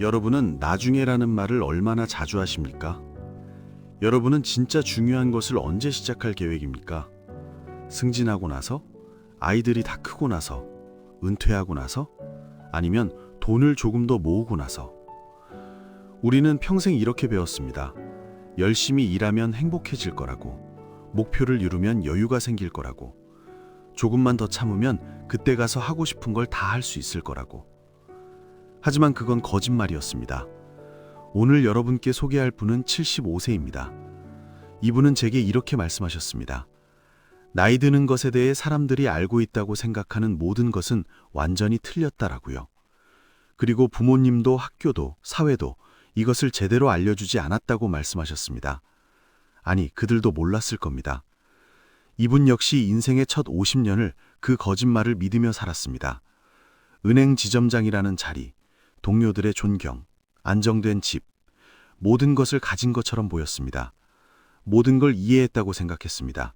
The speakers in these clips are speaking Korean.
여러분은 나중에라는 말을 얼마나 자주 하십니까? 여러분은 진짜 중요한 것을 언제 시작할 계획입니까? 승진하고 나서? 아이들이 다 크고 나서? 은퇴하고 나서? 아니면 돈을 조금 더 모으고 나서? 우리는 평생 이렇게 배웠습니다. 열심히 일하면 행복해질 거라고. 목표를 이루면 여유가 생길 거라고. 조금만 더 참으면 그때 가서 하고 싶은 걸 다 할 수 있을 거라고. 하지만 그건 거짓말이었습니다. 오늘 여러분께 소개할 분은 75세입니다. 이분은 제게 이렇게 말씀하셨습니다. 나이 드는 것에 대해 사람들이 알고 있다고 생각하는 모든 것은 완전히 틀렸다라고요. 그리고 부모님도 학교도 사회도 이것을 제대로 알려주지 않았다고 말씀하셨습니다. 아니, 그들도 몰랐을 겁니다. 이분 역시 인생의 첫 50년을 그 거짓말을 믿으며 살았습니다. 은행 지점장이라는 자리, 동료들의 존경, 안정된 집, 모든 것을 가진 것처럼 보였습니다. 모든 걸 이해했다고 생각했습니다.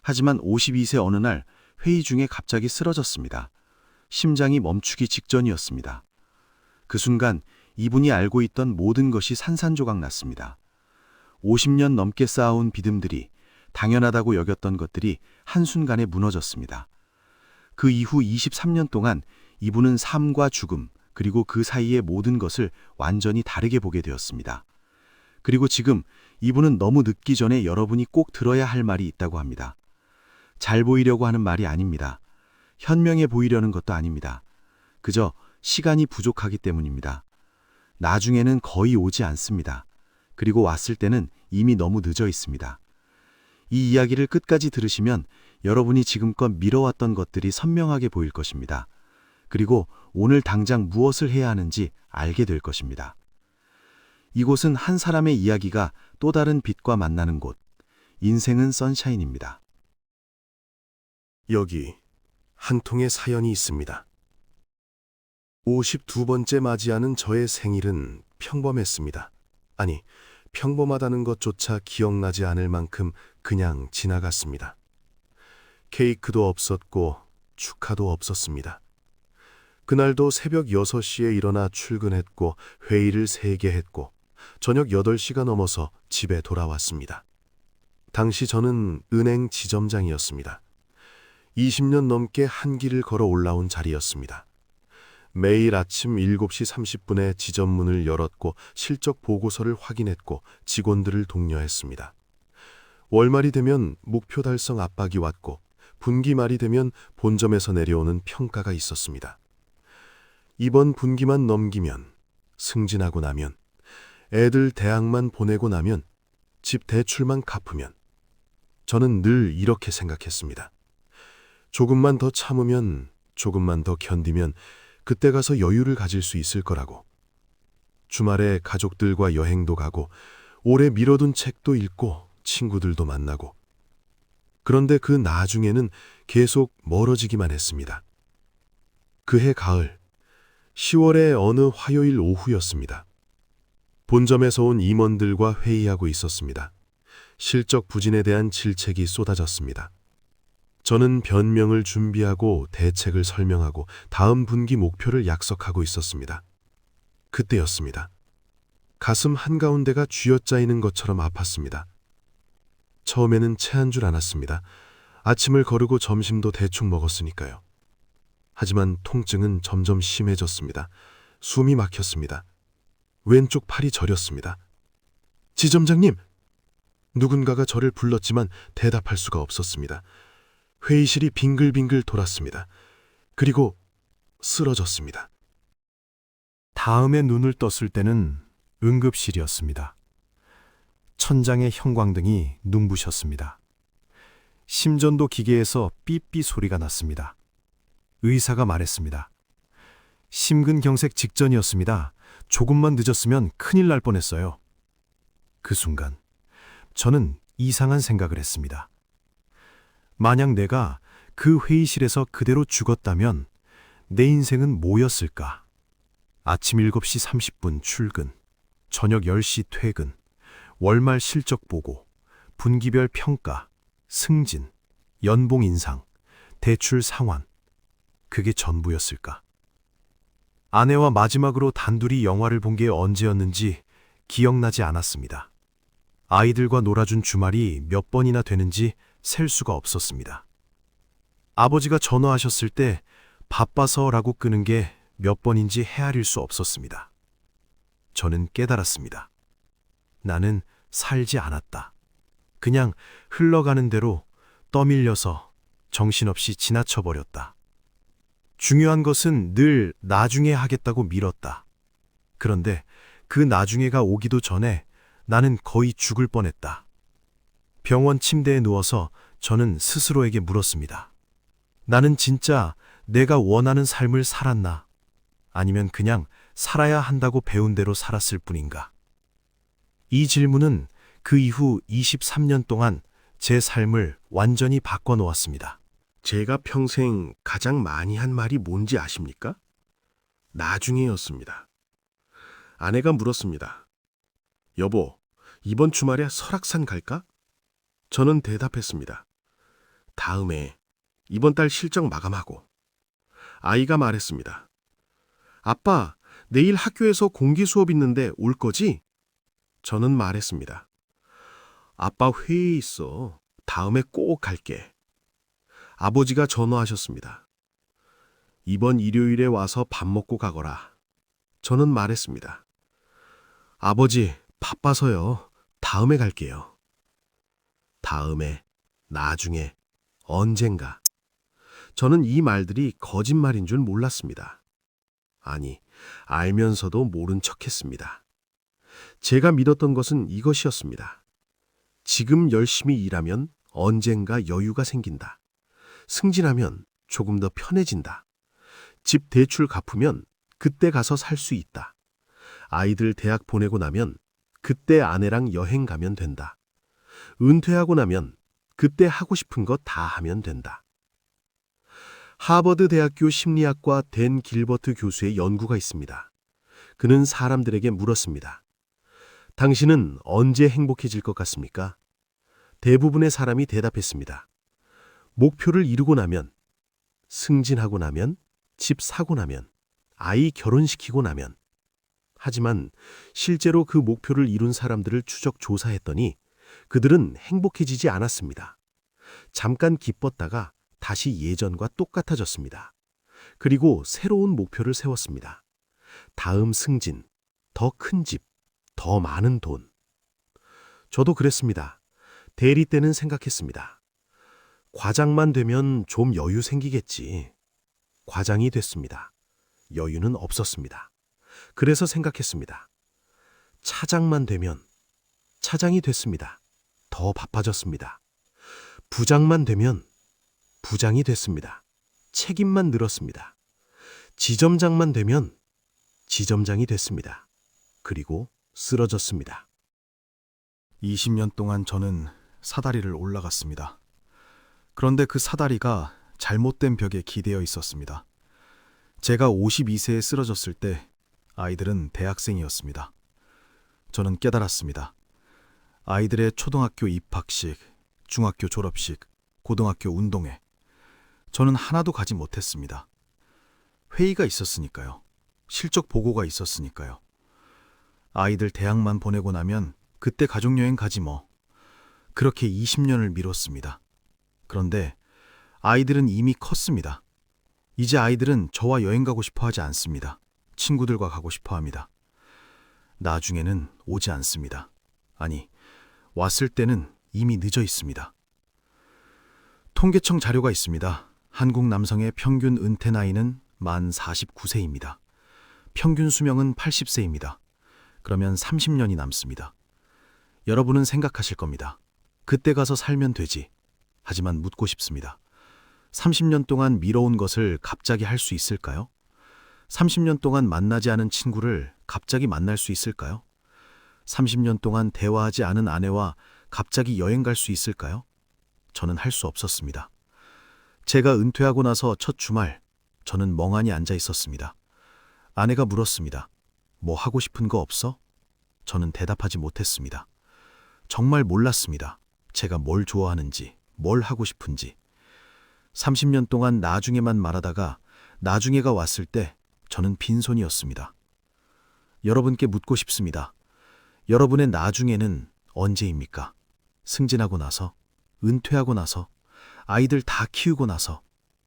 하지만 52세 어느 날 회의 중에 갑자기 쓰러졌습니다. 심장이 멈추기 직전이었습니다. 그 순간 이분이 알고 있던 모든 것이 산산조각 났습니다. 50년 넘게 쌓아온 믿음들이 당연하다고 여겼던 것들이 한순간에 무너졌습니다. 그 이후 23년 동안 이분은 삶과 죽음, 그리고 그 사이의 모든 것을 완전히 다르게 보게 되었습니다. 그리고 지금 이분은 너무 늦기 전에 여러분이 꼭 들어야 할 말이 있다고 합니다. 잘 보이려고 하는 말이 아닙니다. 현명해 보이려는 것도 아닙니다. 그저 시간이 부족하기 때문입니다. 나중에는 거의 오지 않습니다. 그리고 왔을 때는 이미 너무 늦어 있습니다. 이 이야기를 끝까지 들으시면 여러분이 지금껏 미뤄왔던 것들이 선명하게 보일 것입니다. 그리고 오늘 당장 무엇을 해야 하는지 알게 될 것입니다. 이곳은 한 사람의 이야기가 또 다른 빛과 만나는 곳. 인생은 선샤인입니다. 여기 한 통의 사연이 있습니다. 52번째 맞이하는 저의 생일은 평범했습니다. 아니, 평범하다는 것조차 기억나지 않을 만큼 그냥 지나갔습니다. 케이크도 없었고 축하도 없었습니다. 그날도 새벽 6시에 일어나 출근했고 회의를 3개 했고 저녁 8시가 넘어서 집에 돌아왔습니다. 당시 저는 은행 지점장이었습니다. 20년 넘게 한 길을 걸어 올라온 자리였습니다. 매일 아침 7시 30분에 지점문을 열었고 실적 보고서를 확인했고 직원들을 독려했습니다. 월말이 되면 목표 달성 압박이 왔고 분기 말이 되면 본점에서 내려오는 평가가 있었습니다. 이번 분기만 넘기면 승진하고 나면 애들 대학만 보내고 나면 집 대출만 갚으면 저는 늘 이렇게 생각했습니다. 조금만 더 참으면 조금만 더 견디면 그때 가서 여유를 가질 수 있을 거라고. 주말에 가족들과 여행도 가고 오래 미뤄둔 책도 읽고 친구들도 만나고. 그런데 그 나중에는 계속 멀어지기만 했습니다. 그해 가을 10월의 어느 화요일 오후였습니다. 본점에서 온 임원들과 회의하고 있었습니다. 실적 부진에 대한 질책이 쏟아졌습니다. 저는 변명을 준비하고 대책을 설명하고 다음 분기 목표를 약속하고 있었습니다. 그때였습니다. 가슴 한가운데가 쥐어짜이는 것처럼 아팠습니다. 처음에는 체한 줄 알았습니다. 아침을 거르고 점심도 대충 먹었으니까요. 하지만 통증은 점점 심해졌습니다. 숨이 막혔습니다. 왼쪽 팔이 저렸습니다. 지점장님! 누군가가 저를 불렀지만 대답할 수가 없었습니다. 회의실이 빙글빙글 돌았습니다. 그리고 쓰러졌습니다. 다음에 눈을 떴을 때는 응급실이었습니다. 천장에 형광등이 눈부셨습니다. 심전도 기계에서 삐삐 소리가 났습니다. 의사가 말했습니다. 심근경색 직전이었습니다. 조금만 늦었으면 큰일 날 뻔했어요. 그 순간 저는 이상한 생각을 했습니다. 만약 내가 그 회의실에서 그대로 죽었다면 내 인생은 뭐였을까? 아침 7시 30분 출근, 저녁 10시 퇴근, 월말 실적 보고, 분기별 평가, 승진, 연봉 인상, 대출 상환. 그게 전부였을까? 아내와 마지막으로 단둘이 영화를 본 게 언제였는지 기억나지 않았습니다. 아이들과 놀아준 주말이 몇 번이나 되는지 셀 수가 없었습니다. 아버지가 전화하셨을 때 바빠서라고 끄는 게 몇 번인지 헤아릴 수 없었습니다. 저는 깨달았습니다. 나는 살지 않았다. 그냥 흘러가는 대로 떠밀려서 정신없이 지나쳐 버렸다. 중요한 것은 늘 나중에 하겠다고 미뤘다. 그런데 그 나중에가 오기도 전에 나는 거의 죽을 뻔했다. 병원 침대에 누워서 저는 스스로에게 물었습니다. 나는 진짜 내가 원하는 삶을 살았나? 아니면 그냥 살아야 한다고 배운 대로 살았을 뿐인가? 이 질문은 그 이후 23년 동안 제 삶을 완전히 바꿔놓았습니다. 제가 평생 가장 많이 한 말이 뭔지 아십니까? 나중에였습니다. 아내가 물었습니다. 여보, 이번 주말에 설악산 갈까? 저는 대답했습니다. 다음에 이번 달 실적 마감하고. 아이가 말했습니다. 아빠, 내일 학교에서 공기 수업 있는데 올 거지? 저는 말했습니다. 아빠 회의 있어. 다음에 꼭 갈게. 아버지가 전화하셨습니다. 이번 일요일에 와서 밥 먹고 가거라. 저는 말했습니다. 아버지, 바빠서요. 다음에 갈게요. 다음에, 나중에, 언젠가. 저는 이 말들이 거짓말인 줄 몰랐습니다. 아니, 알면서도 모른 척 했습니다. 제가 믿었던 것은 이것이었습니다. 지금 열심히 일하면 언젠가 여유가 생긴다. 승진하면 조금 더 편해진다. 집 대출 갚으면 그때 가서 살 수 있다. 아이들 대학 보내고 나면 그때 아내랑 여행 가면 된다. 은퇴하고 나면 그때 하고 싶은 거 다 하면 된다. 하버드 대학교 심리학과 댄 길버트 교수의 연구가 있습니다. 그는 사람들에게 물었습니다. 당신은 언제 행복해질 것 같습니까? 대부분의 사람이 대답했습니다. 목표를 이루고 나면, 승진하고 나면, 집 사고 나면, 아이 결혼시키고 나면. 하지만 실제로 그 목표를 이룬 사람들을 추적 조사했더니 그들은 행복해지지 않았습니다. 잠깐 기뻤다가 다시 예전과 똑같아졌습니다. 그리고 새로운 목표를 세웠습니다. 다음 승진, 더 큰 집, 더 많은 돈. 저도 그랬습니다. 대리 때는 생각했습니다. 과장만 되면 좀 여유 생기겠지. 과장이 됐습니다. 여유는 없었습니다. 그래서 생각했습니다. 차장만 되면 차장이 됐습니다. 더 바빠졌습니다. 부장만 되면 부장이 됐습니다. 책임만 늘었습니다. 지점장만 되면 지점장이 됐습니다. 그리고 쓰러졌습니다. 20년 동안 저는 사다리를 올라갔습니다. 그런데 그 사다리가 잘못된 벽에 기대어 있었습니다. 제가 52세에 쓰러졌을 때 아이들은 대학생이었습니다. 저는 깨달았습니다. 아이들의 초등학교 입학식, 중학교 졸업식, 고등학교 운동회. 저는 하나도 가지 못했습니다. 회의가 있었으니까요. 실적 보고가 있었으니까요. 아이들 대학만 보내고 나면 그때 가족여행 가지 뭐. 그렇게 20년을 미뤘습니다. 그런데 아이들은 이미 컸습니다. 이제 아이들은 저와 여행 가고 싶어 하지 않습니다. 친구들과 가고 싶어 합니다. 나중에는 오지 않습니다. 아니, 왔을 때는 이미 늦어 있습니다. 통계청 자료가 있습니다. 한국 남성의 평균 은퇴 나이는 만 49세입니다. 평균 수명은 80세입니다. 그러면 30년이 남습니다. 여러분은 생각하실 겁니다. 그때 가서 살면 되지. 하지만 묻고 싶습니다. 30년 동안 미뤄온 것을 갑자기 할 수 있을까요? 30년 동안 만나지 않은 친구를 갑자기 만날 수 있을까요? 30년 동안 대화하지 않은 아내와 갑자기 여행 갈 수 있을까요? 저는 할 수 없었습니다. 제가 은퇴하고 나서 첫 주말, 저는 멍하니 앉아 있었습니다. 아내가 물었습니다. 뭐 하고 싶은 거 없어? 저는 대답하지 못했습니다. 정말 몰랐습니다. 제가 뭘 좋아하는지, 뭘 하고 싶은지. 30년 동안 나중에만 말하다가 나중에가 왔을 때 저는 빈손이었습니다. 여러분께 묻고 싶습니다. 여러분의 나중에는 언제입니까? 승진하고 나서, 은퇴하고 나서, 아이들 다 키우고 나서,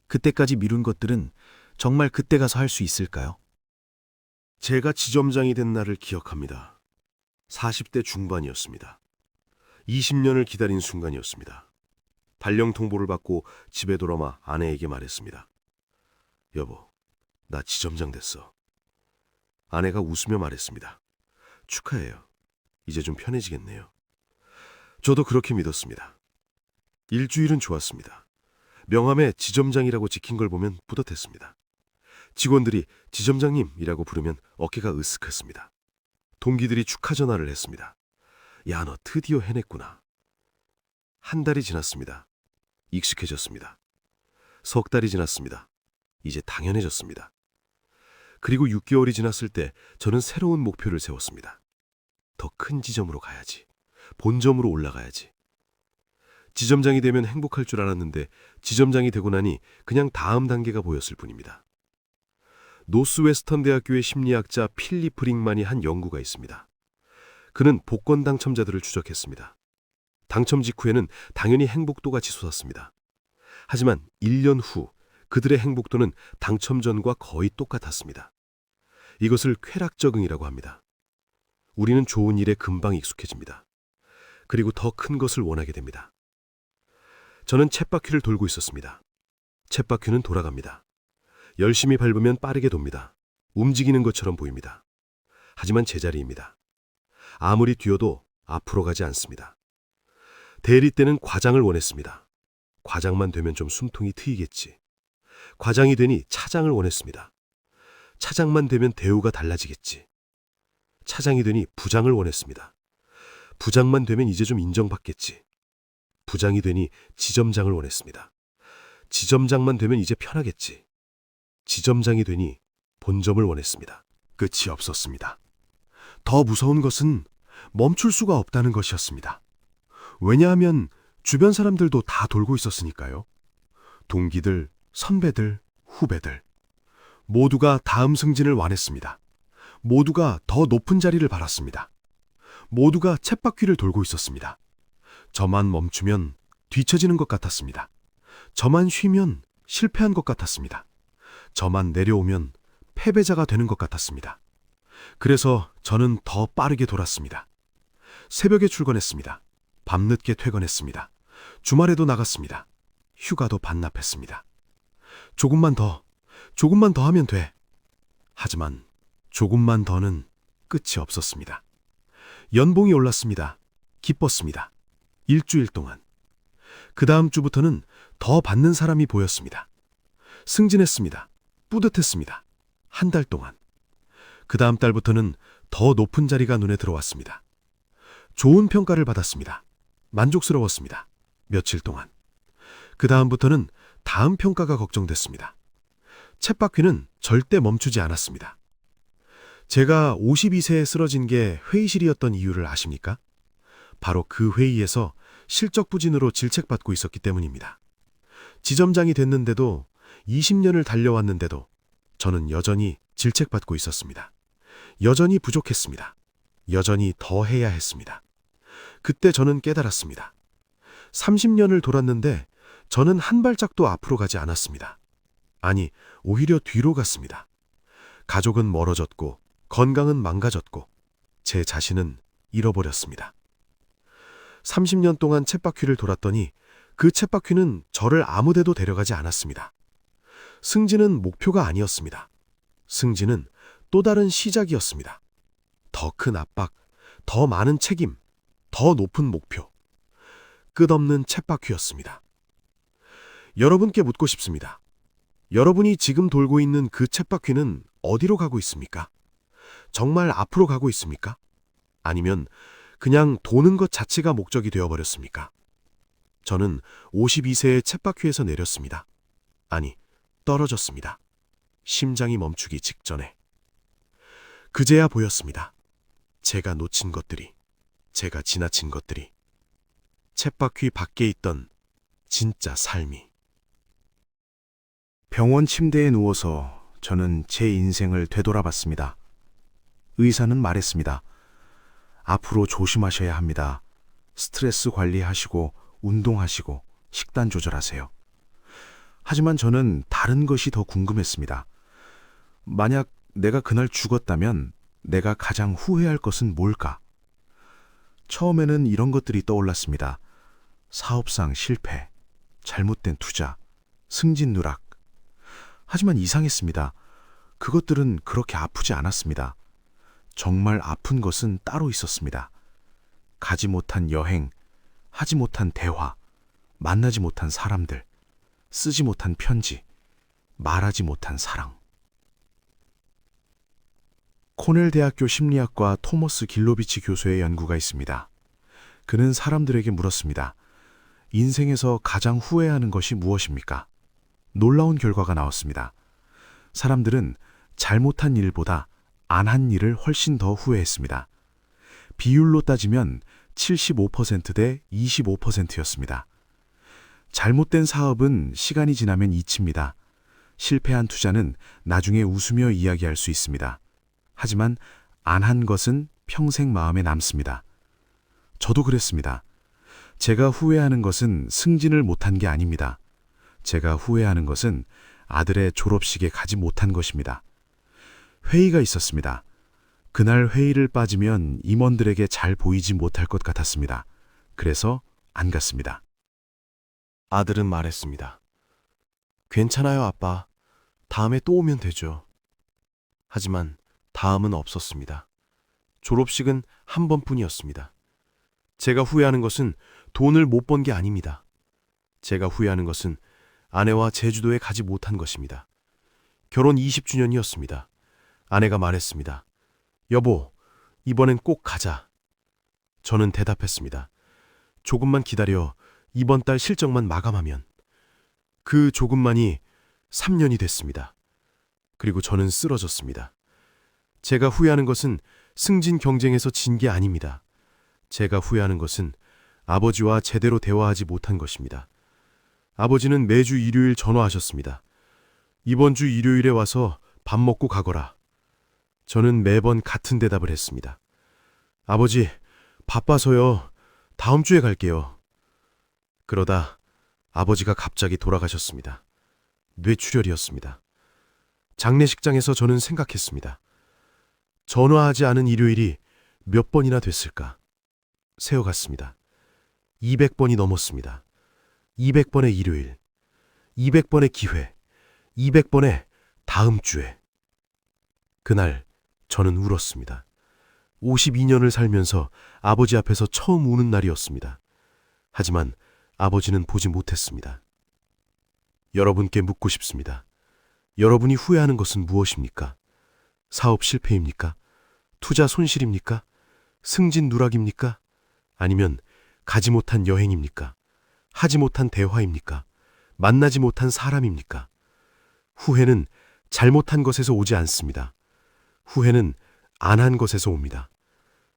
그때까지 미룬 것들은 정말 그때 가서 할 수 있을까요? 제가 지점장이 된 날을 기억합니다. 40대 중반이었습니다. 20년을 기다린 순간이었습니다. 발령 통보를 받고 집에 돌아와 아내에게 말했습니다. 여보, 나 지점장 됐어. 아내가 웃으며 말했습니다. 축하해요. 이제 좀 편해지겠네요. 저도 그렇게 믿었습니다. 일주일은 좋았습니다. 명함에 지점장이라고 찍힌 걸 보면 뿌듯했습니다. 직원들이 지점장님이라고 부르면 어깨가 으쓱했습니다. 동기들이 축하 전화를 했습니다. 야, 너 드디어 해냈구나. 한 달이 지났습니다. 익숙해졌습니다. 석 달이 지났습니다. 이제 당연해졌습니다. 그리고 6개월이 지났을 때 저는 새로운 목표를 세웠습니다. 더 큰 지점으로 가야지. 본점으로 올라가야지. 지점장이 되면 행복할 줄 알았는데 지점장이 되고 나니 그냥 다음 단계가 보였을 뿐입니다. 노스웨스턴 대학교의 심리학자 필립 브링만이 한 연구가 있습니다. 그는 복권 당첨자들을 추적했습니다. 당첨 직후에는 당연히 행복도가 치솟았습니다. 하지만 1년 후 그들의 행복도는 당첨 전과 거의 똑같았습니다. 이것을 쾌락 적응이라고 합니다. 우리는 좋은 일에 금방 익숙해집니다. 그리고 더 큰 것을 원하게 됩니다. 저는 쳇바퀴를 돌고 있었습니다. 쳇바퀴는 돌아갑니다. 열심히 밟으면 빠르게 돕니다. 움직이는 것처럼 보입니다. 하지만 제자리입니다. 아무리 뛰어도 앞으로 가지 않습니다. 대리 때는 과장을 원했습니다. 과장만 되면 좀 숨통이 트이겠지. 과장이 되니 차장을 원했습니다. 차장만 되면 대우가 달라지겠지. 차장이 되니 부장을 원했습니다. 부장만 되면 이제 좀 인정받겠지. 부장이 되니 지점장을 원했습니다. 지점장만 되면 이제 편하겠지. 지점장이 되니 본점을 원했습니다. 끝이 없었습니다. 더 무서운 것은 멈출 수가 없다는 것이었습니다. 왜냐하면 주변 사람들도 다 돌고 있었으니까요. 동기들, 선배들, 후배들. 모두가 다음 승진을 원했습니다. 모두가 더 높은 자리를 바랐습니다. 모두가 쳇바퀴를 돌고 있었습니다. 저만 멈추면 뒤처지는 것 같았습니다. 저만 쉬면 실패한 것 같았습니다. 저만 내려오면 패배자가 되는 것 같았습니다. 그래서 저는 더 빠르게 돌았습니다. 새벽에 출근했습니다. 밤늦게 퇴근했습니다. 주말에도 나갔습니다. 휴가도 반납했습니다. 조금만 더, 조금만 더 하면 돼. 하지만 조금만 더는 끝이 없었습니다. 연봉이 올랐습니다. 기뻤습니다. 일주일 동안. 그 다음 주부터는 더 받는 사람이 보였습니다. 승진했습니다. 뿌듯했습니다. 한 달 동안. 그 다음 달부터는 더 높은 자리가 눈에 들어왔습니다. 좋은 평가를 받았습니다. 만족스러웠습니다. 며칠 동안. 그 다음부터는 다음 평가가 걱정됐습니다. 쳇바퀴는 절대 멈추지 않았습니다. 제가 52세에 쓰러진 게 회의실이었던 이유를 아십니까? 바로 그 회의에서 실적 부진으로 질책받고 있었기 때문입니다. 지점장이 됐는데도 20년을 달려왔는데도 저는 여전히 질책받고 있었습니다. 여전히 부족했습니다. 여전히 더 해야 했습니다. 그때 저는 깨달았습니다. 30년을 돌았는데 저는 한 발짝도 앞으로 가지 않았습니다. 아니, 오히려 뒤로 갔습니다. 가족은 멀어졌고, 건강은 망가졌고, 제 자신은 잃어버렸습니다. 30년 동안 쳇바퀴를 돌았더니 그 쳇바퀴는 저를 아무데도 데려가지 않았습니다. 승진은 목표가 아니었습니다. 승진은 또 다른 시작이었습니다. 더 큰 압박, 더 많은 책임, 더 높은 목표. 끝없는 쳇바퀴였습니다. 여러분께 묻고 싶습니다. 여러분이 지금 돌고 있는 그 쳇바퀴는 어디로 가고 있습니까? 정말 앞으로 가고 있습니까? 아니면 그냥 도는 것 자체가 목적이 되어버렸습니까? 저는 52세의 쳇바퀴에서 내렸습니다. 아니, 떨어졌습니다. 심장이 멈추기 직전에. 그제야 보였습니다. 제가 놓친 것들이, 제가 지나친 것들이, 쳇바퀴 밖에 있던 진짜 삶이. 병원 침대에 누워서 저는 제 인생을 되돌아봤습니다. 의사는 말했습니다. 앞으로 조심하셔야 합니다. 스트레스 관리하시고 운동하시고 식단 조절하세요. 하지만 저는 다른 것이 더 궁금했습니다. 만약 내가 그날 죽었다면 내가 가장 후회할 것은 뭘까? 처음에는 이런 것들이 떠올랐습니다. 사업상 실패, 잘못된 투자, 승진 누락. 하지만 이상했습니다. 그것들은 그렇게 아프지 않았습니다. 정말 아픈 것은 따로 있었습니다. 가지 못한 여행, 하지 못한 대화, 만나지 못한 사람들, 쓰지 못한 편지, 말하지 못한 사랑. 코넬 대학교 심리학과 토머스 길로비치 교수의 연구가 있습니다. 그는 사람들에게 물었습니다. 인생에서 가장 후회하는 것이 무엇입니까? 놀라운 결과가 나왔습니다. 사람들은 잘못한 일보다 안 한 일을 훨씬 더 후회했습니다. 비율로 따지면 75%대 25%였습니다. 잘못된 사업은 시간이 지나면 잊힙니다. 실패한 투자는 나중에 웃으며 이야기할 수 있습니다. 하지만 안 한 것은 평생 마음에 남습니다. 저도 그랬습니다. 제가 후회하는 것은 승진을 못한 게 아닙니다. 제가 후회하는 것은 아들의 졸업식에 가지 못한 것입니다. 회의가 있었습니다. 그날 회의를 빠지면 임원들에게 잘 보이지 못할 것 같았습니다. 그래서 안 갔습니다. 아들은 말했습니다. 괜찮아요, 아빠. 다음에 또 오면 되죠. 하지만 다음은 없었습니다. 졸업식은 한 번뿐이었습니다. 제가 후회하는 것은 돈을 못 번 게 아닙니다. 제가 후회하는 것은 아내와 제주도에 가지 못한 것입니다. 결혼 20주년이었습니다. 아내가 말했습니다. 여보, 이번엔 꼭 가자. 저는 대답했습니다. 조금만 기다려 이번 달 실적만 마감하면. 그 조금만이 3년이 됐습니다. 그리고 저는 쓰러졌습니다. 제가 후회하는 것은 승진 경쟁에서 진 게 아닙니다. 제가 후회하는 것은 아버지와 제대로 대화하지 못한 것입니다. 아버지는 매주 일요일 전화하셨습니다. 이번 주 일요일에 와서 밥 먹고 가거라. 저는 매번 같은 대답을 했습니다. 아버지, 바빠서요. 다음 주에 갈게요. 그러다 아버지가 갑자기 돌아가셨습니다. 뇌출혈이었습니다. 장례식장에서 저는 생각했습니다. 전화하지 않은 일요일이 몇 번이나 됐을까? 세어갔습니다. 200번이 넘었습니다. 200번의 일요일, 200번의 기회, 200번의 다음 주에. 그날 저는 울었습니다. 52년을 살면서 아버지 앞에서 처음 우는 날이었습니다. 하지만 아버지는 보지 못했습니다. 여러분께 묻고 싶습니다. 여러분이 후회하는 것은 무엇입니까? 사업 실패입니까? 투자 손실입니까? 승진 누락입니까? 아니면 가지 못한 여행입니까? 하지 못한 대화입니까? 만나지 못한 사람입니까? 후회는 잘못한 것에서 오지 않습니다. 후회는 안 한 것에서 옵니다.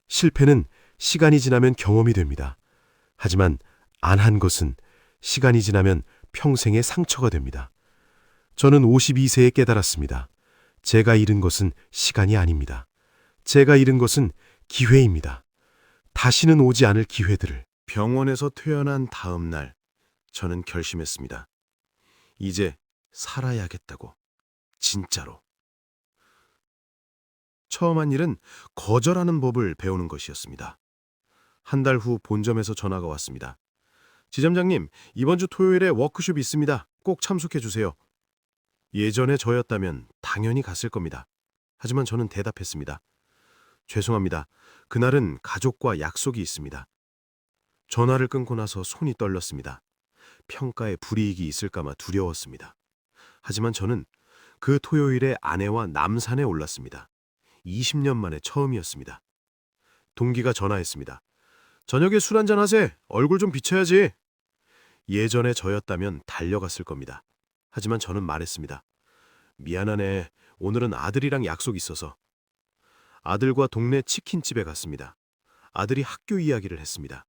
실패는 시간이 지나면 경험이 됩니다. 하지만 안 한 것은 시간이 지나면 평생의 상처가 됩니다. 저는 52세에 깨달았습니다. 제가 잃은 것은 시간이 아닙니다. 제가 잃은 것은 기회입니다. 다시는 오지 않을 기회들을. 병원에서 퇴원한 다음 날, 저는 결심했습니다. 이제 살아야겠다고. 진짜로. 처음 한 일은 거절하는 법을 배우는 것이었습니다. 한 달 후 본점에서 전화가 왔습니다. 지점장님, 이번 주 토요일에 워크숍 있습니다. 꼭 참석해 주세요. 예전에 저였다면 당연히 갔을 겁니다. 하지만 저는 대답했습니다. 죄송합니다. 그날은 가족과 약속이 있습니다. 전화를 끊고 나서 손이 떨렸습니다. 평가에 불이익이 있을까봐 두려웠습니다. 하지만 저는 그 토요일에 아내와 남산에 올랐습니다. 20년 만에 처음이었습니다. 동기가 전화했습니다. 저녁에 술 한잔 하세. 얼굴 좀 비춰야지. 예전에 저였다면 달려갔을 겁니다. 하지만 저는 말했습니다. 미안하네. 오늘은 아들이랑 약속 있어서. 아들과 동네 치킨집에 갔습니다. 아들이 학교 이야기를 했습니다.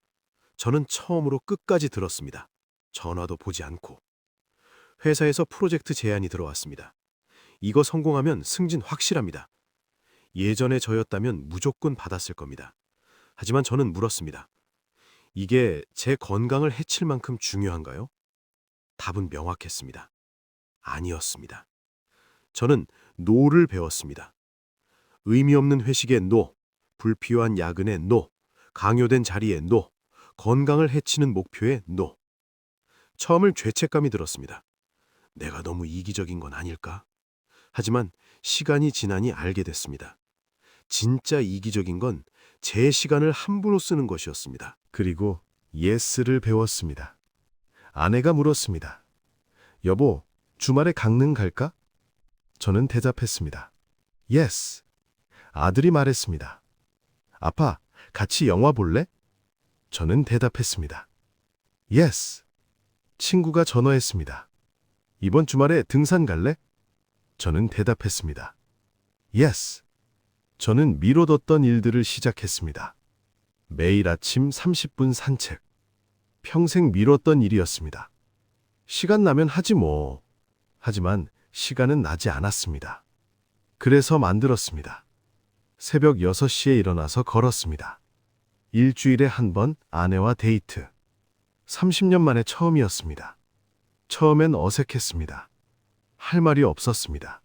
저는 처음으로 끝까지 들었습니다. 전화도 보지 않고. 회사에서 프로젝트 제안이 들어왔습니다. 이거 성공하면 승진 확실합니다. 예전에 저였다면 무조건 받았을 겁니다. 하지만 저는 물었습니다. 이게 제 건강을 해칠 만큼 중요한가요? 답은 명확했습니다. 아니었습니다. 저는 노를 배웠습니다. 의미 없는 회식에 노, 불필요한 야근에 노, 강요된 자리에 노, 건강을 해치는 목표에 노. 처음을 죄책감이 들었습니다. 내가 너무 이기적인 건 아닐까? 하지만 시간이 지나니 알게 됐습니다. 진짜 이기적인 건 제 시간을 함부로 쓰는 것이었습니다. 그리고 예스를 배웠습니다. 아내가 물었습니다. 여보, 주말에 강릉 갈까? 저는 대답했습니다. 예스. 아들이 말했습니다. 아빠, 같이 영화 볼래? 저는 대답했습니다. 예스. 친구가 전화했습니다. 이번 주말에 등산 갈래? 저는 대답했습니다. 예스. 저는 미뤄뒀던 일들을 시작했습니다. 매일 아침 30분 산책. 평생 미뤘던 일이었습니다. 시간 나면 하지 뭐. 하지만 시간은 나지 않았습니다. 그래서 만들었습니다. 새벽 6시에 일어나서 걸었습니다. 일주일에 한 번 아내와 데이트. 30년 만에 처음이었습니다. 처음엔 어색했습니다. 할 말이 없었습니다.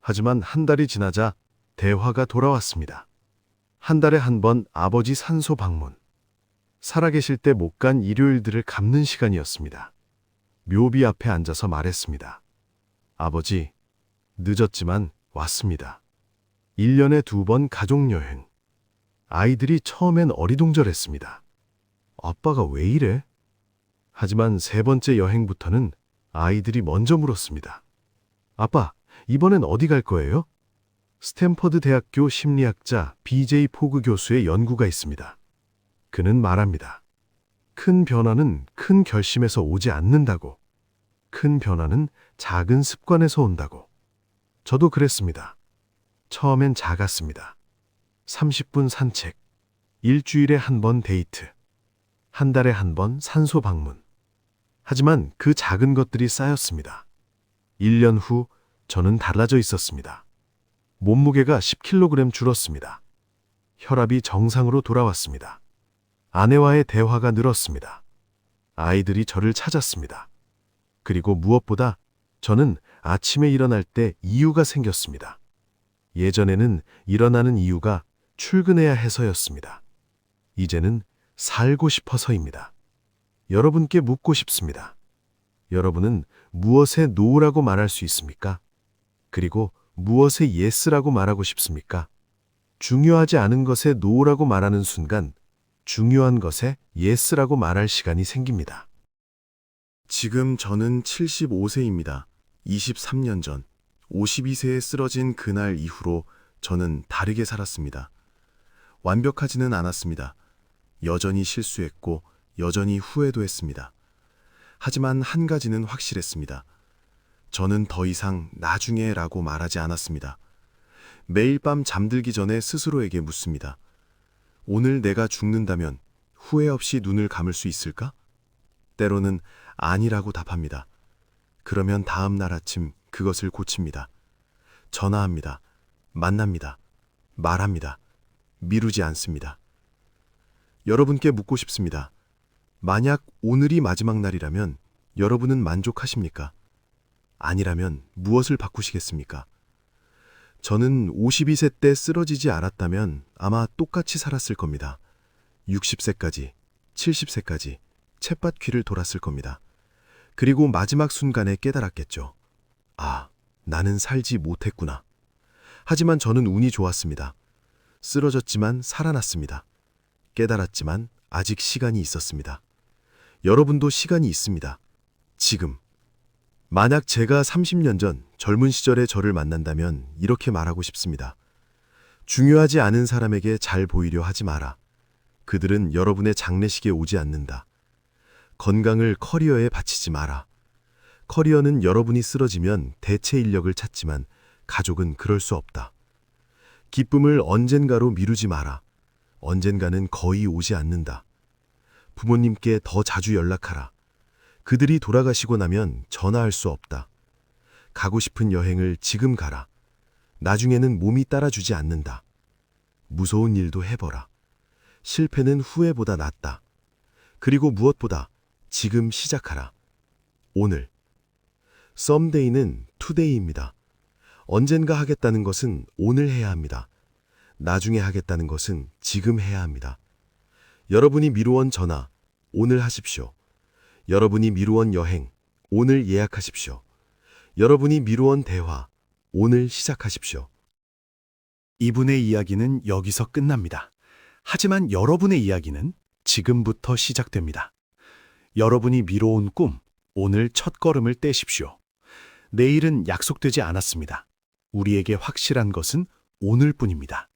하지만 한 달이 지나자 대화가 돌아왔습니다. 한 달에 한 번 아버지 산소 방문. 살아계실 때 못 간 일요일들을 갚는 시간이었습니다. 묘비 앞에 앉아서 말했습니다. 아버지, 늦었지만 왔습니다. 1년에 두 번 가족여행. 아이들이 처음엔 어리둥절했습니다. 아빠가 왜 이래? 하지만 세 번째 여행부터는 아이들이 먼저 물었습니다. 아빠, 이번엔 어디 갈 거예요? 스탠퍼드 대학교 심리학자 BJ 포그 교수의 연구가 있습니다. 그는 말합니다. 큰 변화는 큰 결심에서 오지 않는다고. 큰 변화는 작은 습관에서 온다고. 저도 그랬습니다. 처음엔 작았습니다. 30분 산책, 일주일에 한 번 데이트, 한 달에 한 번 산소 방문. 하지만 그 작은 것들이 쌓였습니다. 1년 후 저는 달라져 있었습니다. 몸무게가 10kg 줄었습니다. 혈압이 정상으로 돌아왔습니다. 아내와의 대화가 늘었습니다. 아이들이 저를 찾았습니다. 그리고 무엇보다 저는 아침에 일어날 때 이유가 생겼습니다. 예전에는 일어나는 이유가 출근해야 해서였습니다. 이제는 살고 싶어서입니다. 여러분께 묻고 싶습니다. 여러분은 무엇에 노라고 말할 수 있습니까? 그리고 무엇에 예스라고 말하고 싶습니까? 중요하지 않은 것에 노라고 말하는 순간 중요한 것에 예스라고 말할 시간이 생깁니다. 지금 저는 75세입니다. 23년 전 52세에 쓰러진 그날 이후로 저는 다르게 살았습니다. 완벽하지는 않았습니다. 여전히 실수했고 여전히 후회도 했습니다. 하지만 한 가지는 확실했습니다. 저는 더 이상 나중에 라고 말하지 않았습니다. 매일 밤 잠들기 전에 스스로에게 묻습니다. 오늘 내가 죽는다면 후회 없이 눈을 감을 수 있을까? 때로는 아니라고 답합니다. 그러면 다음 날 아침 그것을 고칩니다. 전화합니다. 만납니다. 말합니다. 미루지 않습니다. 여러분께 묻고 싶습니다. 만약 오늘이 마지막 날이라면 여러분은 만족하십니까? 아니라면 무엇을 바꾸시겠습니까? 저는 52세 때 쓰러지지 않았다면 아마 똑같이 살았을 겁니다. 60세까지, 70세까지 챗밭 귀를 돌았을 겁니다. 그리고 마지막 순간에 깨달았겠죠. 아, 나는 살지 못했구나. 하지만 저는 운이 좋았습니다. 쓰러졌지만 살아났습니다. 깨달았지만 아직 시간이 있었습니다. 여러분도 시간이 있습니다. 지금. 만약 제가 30년 전 젊은 시절의 저를 만난다면 이렇게 말하고 싶습니다. 중요하지 않은 사람에게 잘 보이려 하지 마라. 그들은 여러분의 장례식에 오지 않는다. 건강을 커리어에 바치지 마라. 커리어는 여러분이 쓰러지면 대체 인력을 찾지만 가족은 그럴 수 없다. 기쁨을 언젠가로 미루지 마라. 언젠가는 거의 오지 않는다. 부모님께 더 자주 연락하라. 그들이 돌아가시고 나면 전화할 수 없다. 가고 싶은 여행을 지금 가라. 나중에는 몸이 따라주지 않는다. 무서운 일도 해보라. 실패는 후회보다 낫다. 그리고 무엇보다 지금 시작하라. 오늘. 썸데이는 투데이입니다. 언젠가 하겠다는 것은 오늘 해야 합니다. 나중에 하겠다는 것은 지금 해야 합니다. 여러분이 미루온 전화, 오늘 하십시오. 여러분이 미루온 여행, 오늘 예약하십시오. 여러분이 미루온 대화, 오늘 시작하십시오. 이분의 이야기는 여기서 끝납니다. 하지만 여러분의 이야기는 지금부터 시작됩니다. 여러분이 미뤄온 꿈, 오늘 첫 걸음을 떼십시오. 내일은 약속되지 않았습니다. 우리에게 확실한 것은 오늘뿐입니다.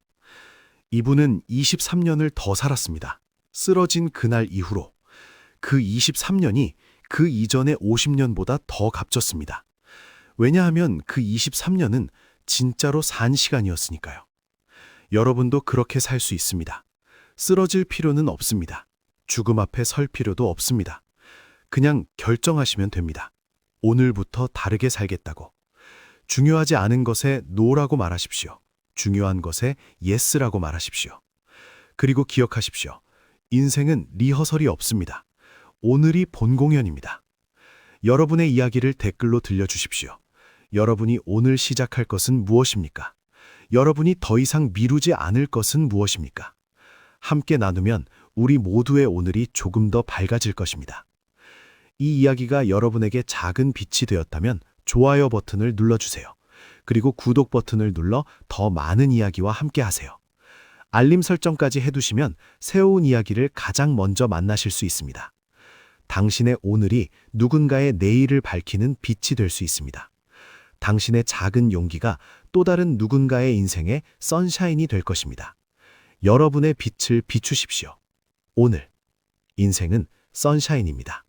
이분은 23년을 더 살았습니다. 쓰러진 그날 이후로. 그 23년이 그 이전의 50년보다 더 값졌습니다. 왜냐하면 그 23년은 진짜로 산 시간이었으니까요. 여러분도 그렇게 살 수 있습니다. 쓰러질 필요는 없습니다. 죽음 앞에 설 필요도 없습니다. 그냥 결정하시면 됩니다. 오늘부터 다르게 살겠다고. 중요하지 않은 것에 노라고 말하십시오. 중요한 것에 예스라고 말하십시오. 그리고 기억하십시오. 인생은 리허설이 없습니다. 오늘이 본 공연입니다. 여러분의 이야기를 댓글로 들려주십시오. 여러분이 오늘 시작할 것은 무엇입니까? 여러분이 더 이상 미루지 않을 것은 무엇입니까? 함께 나누면 우리 모두의 오늘이 조금 더 밝아질 것입니다. 이 이야기가 여러분에게 작은 빛이 되었다면 좋아요 버튼을 눌러주세요. 그리고 구독 버튼을 눌러 더 많은 이야기와 함께 하세요. 알림 설정까지 해두시면 새로운 이야기를 가장 먼저 만나실 수 있습니다. 당신의 오늘이 누군가의 내일을 밝히는 빛이 될 수 있습니다. 당신의 작은 용기가 또 다른 누군가의 인생의 선샤인이 될 것입니다. 여러분의 빛을 비추십시오. 오늘 인생은 선샤인입니다.